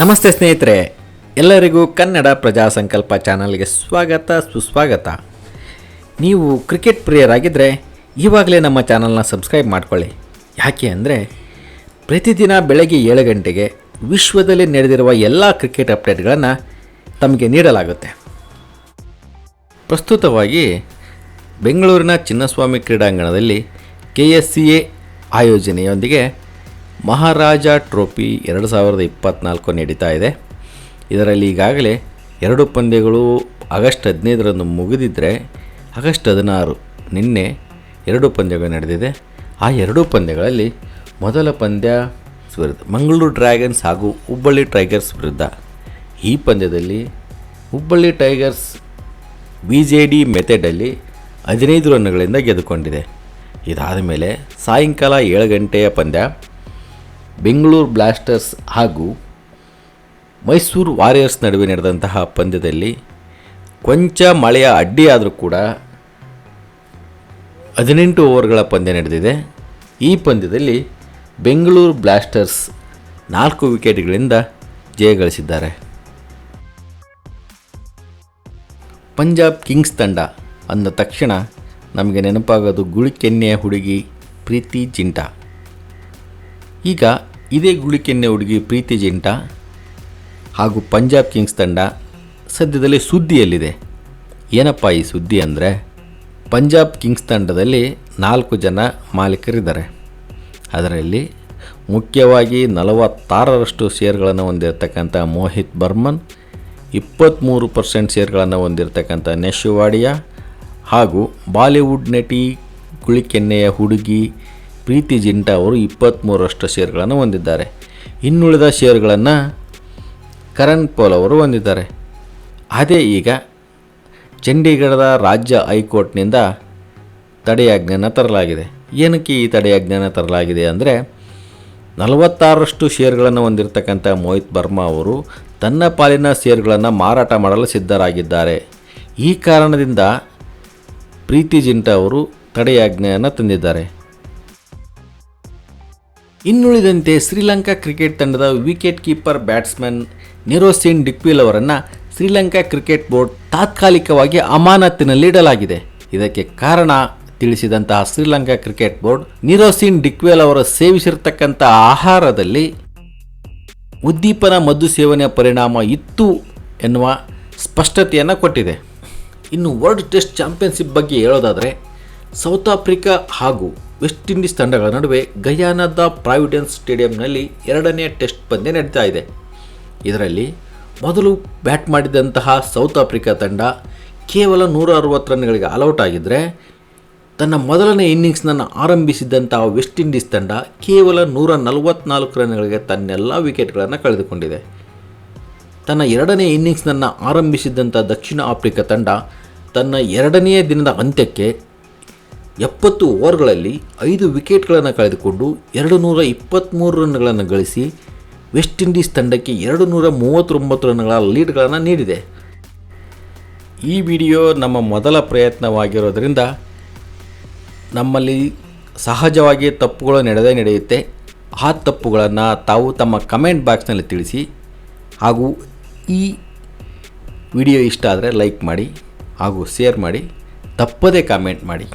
ನಮಸ್ತೆ ಸ್ನೇಹಿತರೆ, ಎಲ್ಲರಿಗೂ ಕನ್ನಡ ಪ್ರಜಾ ಸಂಕಲ್ಪ ಚಾನಲ್ಗೆ ಸ್ವಾಗತ, ಸುಸ್ವಾಗತ. ನೀವು ಕ್ರಿಕೆಟ್ ಪ್ರಿಯರಾಗಿದ್ದರೆ ಇವಾಗಲೇ ನಮ್ಮ ಚಾನಲ್ನ ಸಬ್ಸ್ಕ್ರೈಬ್ ಮಾಡ್ಕೊಳ್ಳಿ. ಯಾಕೆ ಅಂದರೆ, ಪ್ರತಿದಿನ ಬೆಳಗ್ಗೆ ಏಳು ಗಂಟೆಗೆ ವಿಶ್ವದಲ್ಲಿ ನಡೆದಿರುವ ಎಲ್ಲ ಕ್ರಿಕೆಟ್ ಅಪ್ಡೇಟ್ಗಳನ್ನು ತಮಗೆ ನೀಡಲಾಗುತ್ತೆ. ಪ್ರಸ್ತುತವಾಗಿ ಬೆಂಗಳೂರಿನ ಚಿನ್ನಸ್ವಾಮಿ ಕ್ರೀಡಾಂಗಣದಲ್ಲಿ ಕೆ ಎಸ್ ಸಿ ಎ ಆಯೋಜನೆಯೊಂದಿಗೆ ಮಹಾರಾಜ ಟ್ರೋಫಿ ಎರಡು ಸಾವಿರದ ಇಪ್ಪತ್ತ್ನಾಲ್ಕು ನಡೀತಾ ಇದೆ. ಇದರಲ್ಲಿ ಈಗಾಗಲೇ ಎರಡು ಪಂದ್ಯಗಳು ಆಗಸ್ಟ್ ಹದಿನೈದರಂದು ಮುಗಿದಿದ್ದರೆ ಆಗಸ್ಟ್ ಹದಿನಾರು ನಿನ್ನೆ ಎರಡು ಪಂದ್ಯಗಳು ನಡೆದಿದೆ. ಆ ಎರಡೂ ಪಂದ್ಯಗಳಲ್ಲಿ ಮೊದಲ ಪಂದ್ಯ ವಿರುದ್ಧ ಮಂಗಳೂರು ಡ್ರ್ಯಾಗನ್ಸ್ ಹಾಗೂ ಹುಬ್ಬಳ್ಳಿ ಟೈಗರ್ಸ್ ವಿರುದ್ಧ. ಈ ಪಂದ್ಯದಲ್ಲಿ Hubballi Tigers B J D ಮೆಥಡಲ್ಲಿ ಹದಿನೈದು ರನ್ಗಳಿಂದ ಗೆದ್ದುಕೊಂಡಿದೆ. ಇದಾದ ಮೇಲೆ ಸಾಯಂಕಾಲ ಏಳು ಗಂಟೆಯ ಪಂದ್ಯ ಬೆಂಗಳೂರು ಬ್ಲಾಸ್ಟರ್ಸ್ ಹಾಗೂ ಮೈಸೂರು ವಾರಿಯರ್ಸ್ ನಡುವೆ ನಡೆದಂತಹ ಪಂದ್ಯದಲ್ಲಿ ಕೊಂಚ ಮಳೆಯ ಅಡ್ಡಿಯಾದರೂ ಕೂಡ ಹದಿನೆಂಟು ಓವರ್ಗಳ ಪಂದ್ಯ ನಡೆದಿದೆ. ಈ ಪಂದ್ಯದಲ್ಲಿ ಬೆಂಗಳೂರು ಬ್ಲಾಸ್ಟರ್ಸ್ ನಾಲ್ಕು ವಿಕೆಟ್ಗಳಿಂದ ಜಯಗಳಿಸಿದ್ದಾರೆ ಪಂಜಾಬ್ ಕಿಂಗ್ಸ್ ತಂಡ ಅಂದ ತಕ್ಷಣ ನಮಗೆ ನೆನಪಾಗೋದು ಗುಳಿಕೆನ್ನೆಯ ಹುಡುಗಿ ಪ್ರೀತಿ ಜಿಂಟಾ. ಈಗ ಇದೇ ಗುಳಿಕೆನ್ನೆ ಹುಡುಗಿ ಪ್ರೀತಿ ಜಿಂಟಾ ಹಾಗೂ ಪಂಜಾಬ್ ಕಿಂಗ್ಸ್ ತಂಡ ಸದ್ಯದಲ್ಲಿ ಸುದ್ದಿಯಲ್ಲಿದೆ. ಏನಪ್ಪ ಈ ಸುದ್ದಿ ಅಂದರೆ, ಪಂಜಾಬ್ ಕಿಂಗ್ಸ್ ತಂಡದಲ್ಲಿ ನಾಲ್ಕು ಜನ ಮಾಲೀಕರಿದ್ದಾರೆ. ಅದರಲ್ಲಿ ಮುಖ್ಯವಾಗಿ ನಲವತ್ತಾರರಷ್ಟು ಶೇರ್ಗಳನ್ನು ಹೊಂದಿರತಕ್ಕಂಥ ಮೋಹಿತ್ ಬರ್ಮನ್ ಇಪ್ಪತ್ತ್ಮೂರು ಪರ್ಸೆಂಟ್ ಶೇರ್ಗಳನ್ನು ಹೊಂದಿರತಕ್ಕಂಥ ನೆಶುವಾಡಿಯಾ ಹಾಗೂ ಬಾಲಿವುಡ್ ನಟಿ ಗುಳಿಕೆನ್ನೆಯ ಹುಡುಗಿ ಪ್ರೀತಿ ಜಿಂಟಾ ಅವರು ಇಪ್ಪತ್ತ್ಮೂರರಷ್ಟು ಶೇರ್ಗಳನ್ನು ಹೊಂದಿದ್ದಾರೆ. ಇನ್ನುಳಿದ ಶೇರ್ಗಳನ್ನು ಕರಣ್ ಪೋಲ್ ಅವರು ಹೊಂದಿದ್ದಾರೆ. ಅದೇ ಈಗ ಚಂಡೀಗಢದ ರಾಜ್ಯ ಹೈಕೋರ್ಟ್ನಿಂದ ತಡೆಯಾಜ್ಞೆಯನ್ನು ತರಲಾಗಿದೆ. ಏನಕ್ಕೆ ಈ ತಡೆಯಾಜ್ಞೆಯನ್ನು ತರಲಾಗಿದೆ ಅಂದರೆ ನಲವತ್ತಾರಷ್ಟು ಶೇರ್ಗಳನ್ನು ಹೊಂದಿರತಕ್ಕಂಥ ಮೋಹಿತ್ ಬರ್ಮಾ ಅವರು ತನ್ನ ಪಾಲಿನ ಶೇರ್ಗಳನ್ನು ಮಾರಾಟ ಮಾಡಲು ಸಿದ್ಧರಾಗಿದ್ದಾರೆ. ಈ ಕಾರಣದಿಂದ ಪ್ರೀತಿ ಜಿಂಟಾ ಅವರು ತಡೆಯಾಜ್ಞೆಯನ್ನು ತಂದಿದ್ದಾರೆ. ಇನ್ನುಳಿದಂತೆ ಶ್ರೀಲಂಕಾ ಕ್ರಿಕೆಟ್ ತಂಡದ wicket keeper batsman Niroshan Dickwella ಅವರನ್ನು ಶ್ರೀಲಂಕಾ ಕ್ರಿಕೆಟ್ ಬೋರ್ಡ್ ತಾತ್ಕಾಲಿಕವಾಗಿ ಅಮಾನತಿನಲ್ಲಿಡಲಾಗಿದೆ ಇದಕ್ಕೆ ಕಾರಣ ತಿಳಿಸಿದಂತಹ ಶ್ರೀಲಂಕಾ ಕ್ರಿಕೆಟ್ ಬೋರ್ಡ್ ನಿರೋಸಿನ್ ಡಿಕ್ವೆಲ್ ಅವರು ಸೇವಿಸಿರ್ತಕ್ಕಂಥ ಆಹಾರದಲ್ಲಿ ಉದ್ದೀಪನ ಮದ್ದು ಸೇವನೆಯ ಪರಿಣಾಮ ಇತ್ತು ಎನ್ನುವ ಸ್ಪಷ್ಟತೆಯನ್ನು ಕೊಟ್ಟಿದೆ. ಇನ್ನು ವರ್ಲ್ಡ್ ಟೆಸ್ಟ್ ಚಾಂಪಿಯನ್ಶಿಪ್ ಬಗ್ಗೆ ಹೇಳೋದಾದರೆ ಸೌತ್ ಆಫ್ರಿಕಾ ಹಾಗೂ ವೆಸ್ಟ್ ಇಂಡೀಸ್ ತಂಡಗಳ ನಡುವೆ ಗಯಾನದ ಪ್ರಾವಿಡೆನ್ಸ್ ಸ್ಟೇಡಿಯಂನಲ್ಲಿ ಎರಡನೇ ಟೆಸ್ಟ್ ಪಂದ್ಯ ನಡೀತಾ ಇದೆ. ಇದರಲ್ಲಿ ಮೊದಲು ಬ್ಯಾಟ್ ಮಾಡಿದಂತಹ ಸೌತ್ ಆಫ್ರಿಕಾ ತಂಡ ಕೇವಲ ನೂರ ಅರವತ್ತು ರನ್ಗಳಿಗೆ ಆಲ್ಔಟ್ ಆಗಿದ್ದರೆ ತನ್ನ ಮೊದಲನೇ ಇನ್ನಿಂಗ್ಸ್ನನ್ನು ಆರಂಭಿಸಿದಂತಹ ವೆಸ್ಟ್ ಇಂಡೀಸ್ ತಂಡ ಕೇವಲ ನೂರ ನಲವತ್ನಾಲ್ಕು ರನ್ಗಳಿಗೆ ತನ್ನೆಲ್ಲ ವಿಕೆಟ್ಗಳನ್ನು ಕಳೆದುಕೊಂಡಿದೆ. ತನ್ನ ಎರಡನೇ ಇನ್ನಿಂಗ್ಸ್ನನ್ನು ಆರಂಭಿಸಿದಂಥ ದಕ್ಷಿಣ ಆಫ್ರಿಕಾ ತಂಡ ತನ್ನ ಎರಡನೆಯ ದಿನದ ಅಂತ್ಯಕ್ಕೆ ಎಪ್ಪತ್ತು ಓವರ್ಗಳಲ್ಲಿ ಐದು ವಿಕೆಟ್ಗಳನ್ನು ಕಳೆದುಕೊಂಡು ಎರಡು ನೂರ ಇಪ್ಪತ್ತ್ಮೂರು ರನ್ಗಳನ್ನು ಗಳಿಸಿ ವೆಸ್ಟ್ ಇಂಡೀಸ್ ತಂಡಕ್ಕೆ ಎರಡು ನೂರ ಮೂವತ್ತೊಂಬತ್ತು ರನ್ಗಳ ಲೀಡ್ಗಳನ್ನು ನೀಡಿದೆ. ಈ ವಿಡಿಯೋ ನಮ್ಮ ಮೊದಲ ಪ್ರಯತ್ನವಾಗಿರೋದರಿಂದ ನಮ್ಮಲ್ಲಿ ಸಹಜವಾಗಿ ತಪ್ಪುಗಳು ನಡೆದೇ ನಡೆಯುತ್ತೆ. ಆ ತಪ್ಪುಗಳನ್ನು ತಾವು ತಮ್ಮ ಕಮೆಂಟ್ ಬಾಕ್ಸ್ನಲ್ಲಿ ತಿಳಿಸಿ ಹಾಗೂ ಈ ವಿಡಿಯೋ ಇಷ್ಟ ಆದರೆ ಲೈಕ್ ಮಾಡಿ ಹಾಗೂ ಶೇರ್ ಮಾಡಿ, ತಪ್ಪದೇ ಕಾಮೆಂಟ್ ಮಾಡಿ.